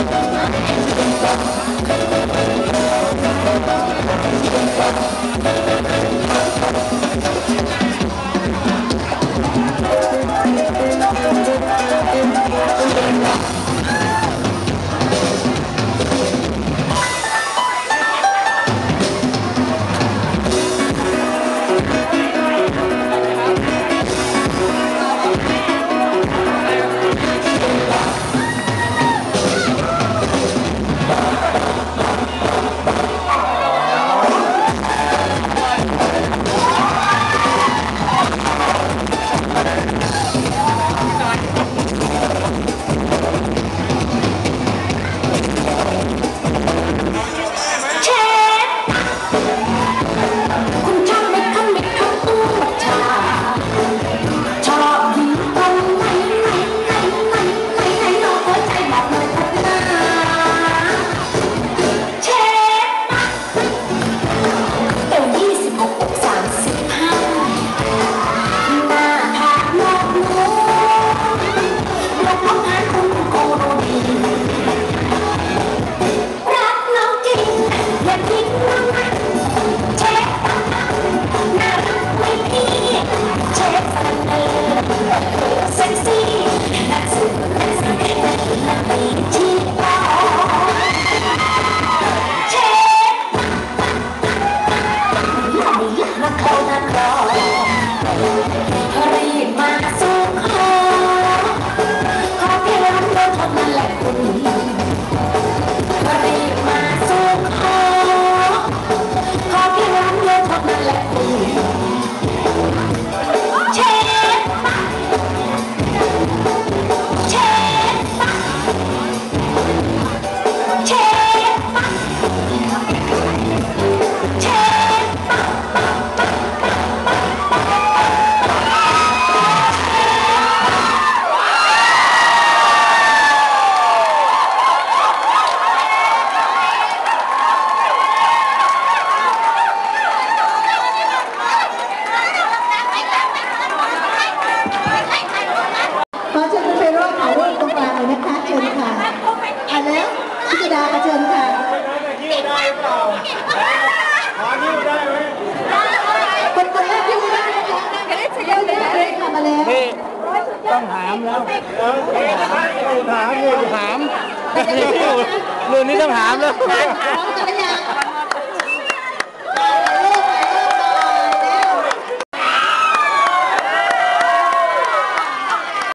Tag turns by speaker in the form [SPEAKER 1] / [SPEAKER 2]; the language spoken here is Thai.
[SPEAKER 1] Thank you. ามแล้ว
[SPEAKER 2] ถามเลยถามรุ่น
[SPEAKER 3] นี้ต้องถามแล้ว ถามจักรยา
[SPEAKER 2] น